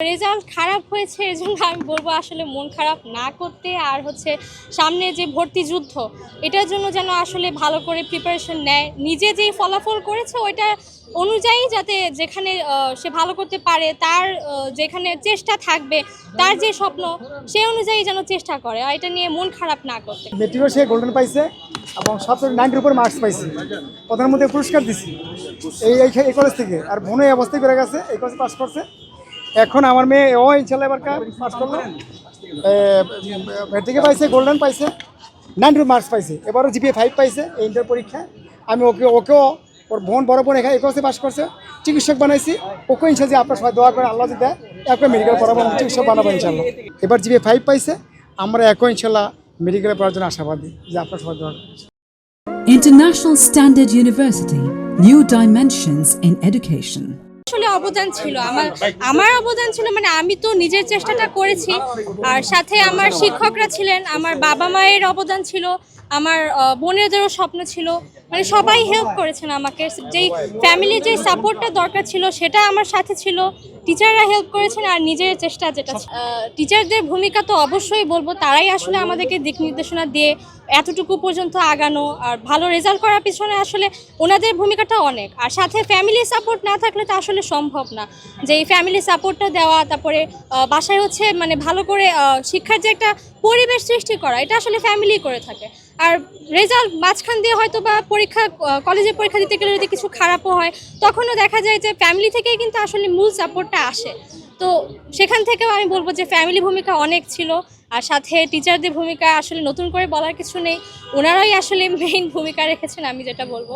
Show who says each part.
Speaker 1: Result খারাপ হয়েছে এজন্য আমি বলব আসলে মন খারাপ না করতে, আর হচ্ছে সামনে যে ভর্তি যুদ্ধ, এটার জন্য যেন আসলে ভালো করে প্রিপারেশন নেয়। নিজে যেই ফলাফল করেছে, ওইটা অনুযায়ী যাতে যেখানে সে ভালো করতে পারে, তার যেখানে চেষ্টা থাকবে, তার যে স্বপ্ন, সে অনুযায়ী যেন চেষ্টা করে, আর এটা নিয়ে মন খারাপ না করতে।
Speaker 2: মেট্রিকও সে গোল্ডেন পাইছে, এবং সবচেয়ে নাইনটির উপর মার্কস পাইছে। প্রধানমন্ত্রী পুরস্কার দিছি। এই এই এই কলেজ থেকে, আর বোন এই অবস্থায় বেড়ে গেছে, এই কলেজ পাস করছে। এখন আমার মেয়ে ও ইনশাল্লাহ এবার পাস করল। মেট্রিকে পাইছে গোল্ডেন পাইছে নাইন নাইনটি মার্কস পাইছে। এবারও জিপিএ ফাইভ পাইছে এই ইন্টার পরীক্ষায়। আমি ওকে ওকেও ওর বোন বড় বোন এখানে একসে পাস করছে। চিকিৎসক বানাইছি। ওকে ইনশাল যে আপনার সবাই দোয়া করে আল্লাহ দেয় একে মেডিকেল পড়াবো চিকিৎসক বানাবো ইনশাল্লাহ। এবার জিপিএ ফাইভ পাইছে। আমরা একও ইনশাল্লাহ মেডিকেলে পড়ার জন্য আশাবাদী যে আপনার সবাই দোয়া
Speaker 3: International Standard University, New Dimensions in Education.
Speaker 1: আসলে অবদান ছিল। আমার আমার অবদান ছিল মানে আমি তো নিজের চেষ্টাটা করেছি। আর সাথে আমার শিক্ষকরা ছিলেন, আমার বাবা মায়ের অবদান ছিল। আমার আহ, বোনেদেরও স্বপ্ন ছিল। মানে সবাই হেল্প করেছেন আমাকে। যেই ফ্যামিলির যে সাপোর্টটা দরকার ছিল সেটা আমার সাথে ছিল। টিচাররা হেল্প করেছেন আর নিজের চেষ্টা যেটা টিচারদের ভূমিকা তো অবশ্যই বলব। তারাই আসলে আমাদেরকে দিক নির্দেশনা দিয়ে এতটুকু পর্যন্ত আগানো আর ভালো রেজাল্ট করার পিছনে আসলে ওনাদের ভূমিকাটা অনেক। আর সাথে ফ্যামিলি সাপোর্ট না থাকলে তো আসলে সম্ভব না। যে এই ফ্যামিলি সাপোর্টটা দেওয়া তারপরে বাসায় হচ্ছে মানে ভালো করে শিক্ষার যে একটা পরিবেশ সৃষ্টি করা এটা আসলে ফ্যামিলি করে থাকে। আর রেজাল্ট মাঝখান দিয়ে হয়তো বা পরীক্ষা কলেজে পরীক্ষা দিতে গেলে যদি কিছু খারাপও হয়, তখনও দেখা যায় যে ফ্যামিলি থেকেই কিন্তু আসলে মূল সাপোর্টটা আসে। তো সেখান থেকেও আমি বলব যে ফ্যামিলি ভূমিকা অনেক ছিল, আর সাথে টিচারদের ভূমিকা আসলে নতুন করে বলার কিছু নেই। ওনারাই আসলে মেইন ভূমিকা রেখেছেন, আমি যেটা বলব।